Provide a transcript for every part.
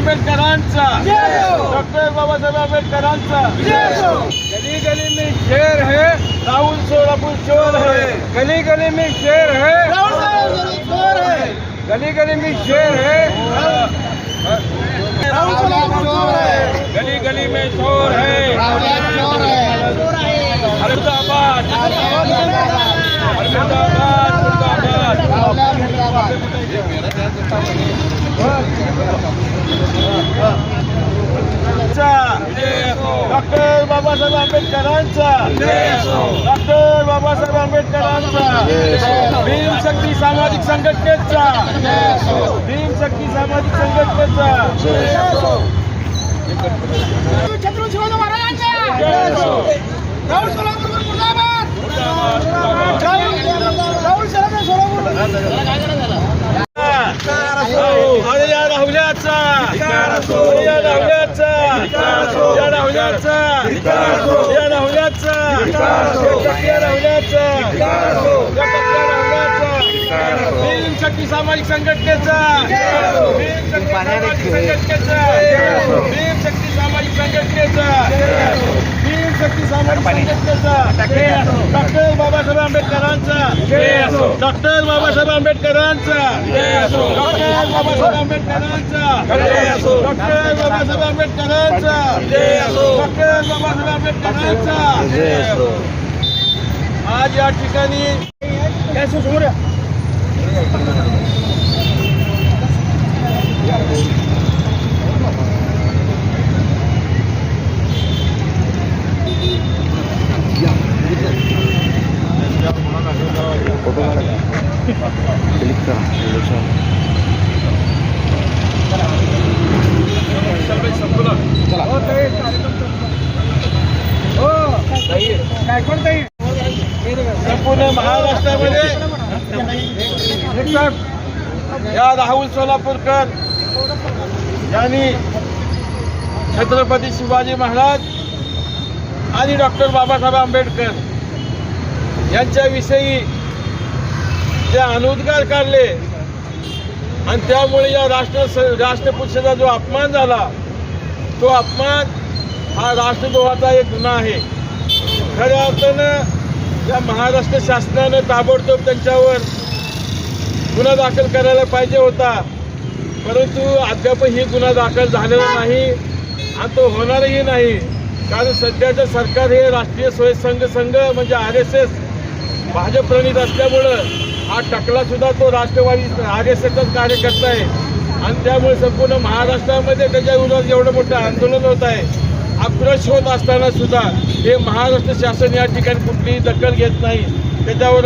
आंबेडकरांचा. डॉक्टर बाबासाहेब आंबेडकरांचा. गली गली में शेर है राहुल सोलापुर चोर है. गली गली में शेर है. गली गली में शेर है. गली गली में चोर है. मुर्दाबाद. मुर्दाबाद मुर्दाबाद. बाबासाहेब आंबेडकरांचा. डॉक्टर बाबासाहेब आंबेडकरांचा. भीम शक्ती सामाजिक संघटनेचा. भीम शक्ती सामाजिक संघटनेचा. छत्रपती शिवाजी महाराजांच्या राहुल सोलापूर मुर्दाबाद राहुल राहुल शरद सोलापूर अरे या राहुल्याचा अरे या राहुल्याचा या राहुल्याचा या राहुल्याचा या राहुल्याचा या राहुल्याचा भीम शक्ती सामाजिक संघटनेचा भीम शक्ती सामाजिक संघटनेचा भीम शक्ती सामाजिक संघटनेचा भीम शक्ती सामाजिक संघटनेचा डॉक्टर बाबासाहेब आंबेडकरांचा डॉक्टर बाबासाहेब आंबेडकरांचा डॉक्टर बाबासाहेब आंबेडकरांचा डॉक्टर बाबासाहेब आंबेडकरांचा डॉक्टर बाबासाहेब आंबेडकरांचा आज या ठिकाणी समोर या. संपूर्ण महाराष्ट्रामध्ये या राहुल सोलापूरकर यांनी छत्रपती शिवाजी महाराज आणि डॉक्टर बाबासाहेब आंबेडकर यांच्याविषयी जे अनुद्गार काढले आणि त्यामुळे या राष्ट्र राष्ट्रपुरुषाचा जो अपमान झाला तो अपमान हा राष्ट्रद्रोहाचा एक गुन्हा आहे. खऱ्या अर्थानं या महाराष्ट्र शासनानं ताबडतोब त्यांच्यावर गुन्हा दाखल करायला पाहिजे होता. परंतु अद्याप ही गुन्हा दाखल झालेला नाही आणि तो होणारही नाही. कारण सध्याचं सरकार हे राष्ट्रीय स्वयंसंघ संघ म्हणजे आर एस एस भाजप प्रणित असल्यामुळं हा टकलासुद्धा तो राष्ट्रवादी आर एस एसचाच कार्यकर्ता आहे. आणि त्यामुळे संपूर्ण महाराष्ट्रामध्ये त्याच्या विरोधात एवढं मोठं आंदोलन होत आहे. आक्रोश होत असताना सुद्धा हे महाराष्ट्र शासन या ठिकाणी कुठलीही दखल घेत नाही. त्याच्यावर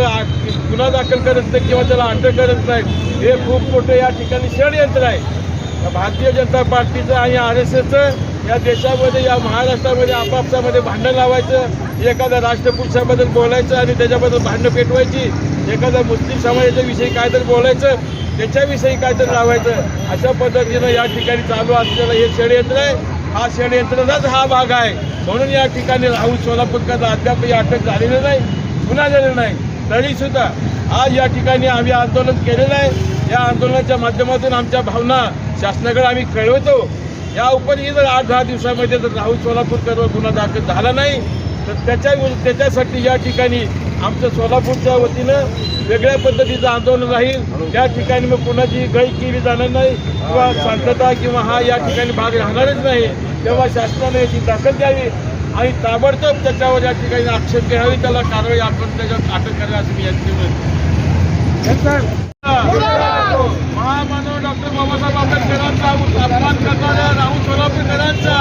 गुन्हा दाखल करत नाही किंवा त्याला अटक करत नाही. हे खूप मोठं या ठिकाणी षडयंत्र आहे. भारतीय जनता पार्टीचं आणि आर एस एसचं या देशामध्ये या महाराष्ट्रामध्ये आपापसामध्ये भांडण लावायचं एखाद्या राष्ट्रपुरुषाबद्दल बोलायचं आणि त्याच्याबद्दल भांडणं पेटवायची एखाद्या मुस्लिम समाजाच्या विषयी काहीतरी बोलायचं त्याच्याविषयी काहीतरी लावायचं अशा पद्धतीनं या ठिकाणी चालू असलेलं हे षडयंत्र आहे. हा षडयंत्रचाच हा भाग आहे. म्हणून या ठिकाणी राहुल सोलापूरकरला अद्यापही अटक झालेली नाही गुन्हा झालेला नाही. तरीसुद्धा आज या ठिकाणी आम्ही आंदोलन केलेलं आहे. या आंदोलनाच्या माध्यमातून आमच्या भावना शासनाकडे आम्ही कळवतो. या उपरही जर आठ दहा दिवसामध्ये जर राहुल सोलापूरकरवर गुन्हा दाखल झाला नाही तर त्याच्या त्याच्यासाठी या ठिकाणी आमचं सोलापूरच्या वतीनं वेगळ्या पद्धतीचं आंदोलन राहील. त्या ठिकाणी मग कुणाची गै केली जाणार नाही किंवा शांतता किंवा हा या ठिकाणी भाग राहणारच नाही. तेव्हा शासनाने याची दखल द्यावी आणि ताबडतोब त्याच्यावर या ठिकाणी आक्षेप घ्यावी. त्याला कारवाई आपण त्याच्यात अटक करावी असं मी यांची महामानव डॉक्टर बाबासाहेब आंबेडकरांचा अपमान करणाऱ्या राहुल सोलापूरकरांचा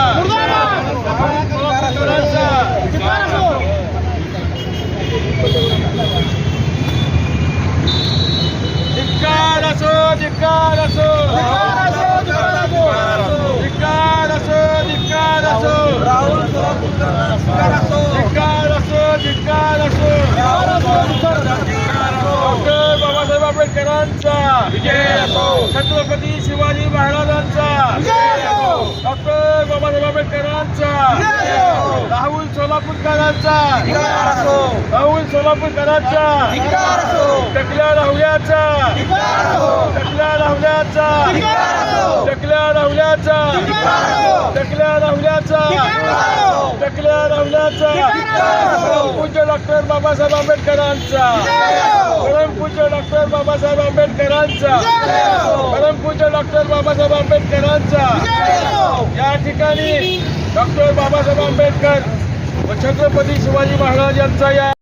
राहुल सोलापूरकरांचा धिक्कार असो धिक्कार असो धिक्कार असो धिक्कार असो धिक्कार असो धिक्कार असो डॉक्टर बाबासाहेब आंबेडकरांचा छत्रपती शिवाजी महाराजांचा. डॉक्टर बाबासाहेब आंबेडकरांचा. राहुल सोलापूरकरांचा. राहुल सोलापूरकरांचा. टकल्या राहुल्याचा. टकल्या राहुल्याचा. टकल्या राहुल्याचा. टकल्या रावण्याचा परमपूज्य डॉक्टर बाबासाहेब आंबेडकरांचा. परमपूज्य डॉक्टर बाबासाहेब आंबेडकरांचा. परमपूज्य डॉक्टर बाबासाहेब आंबेडकरांचा. या ठिकाणी डॉक्टर बाबासाहेब आंबेडकर व छत्रपती शिवाजी महाराज यांचा या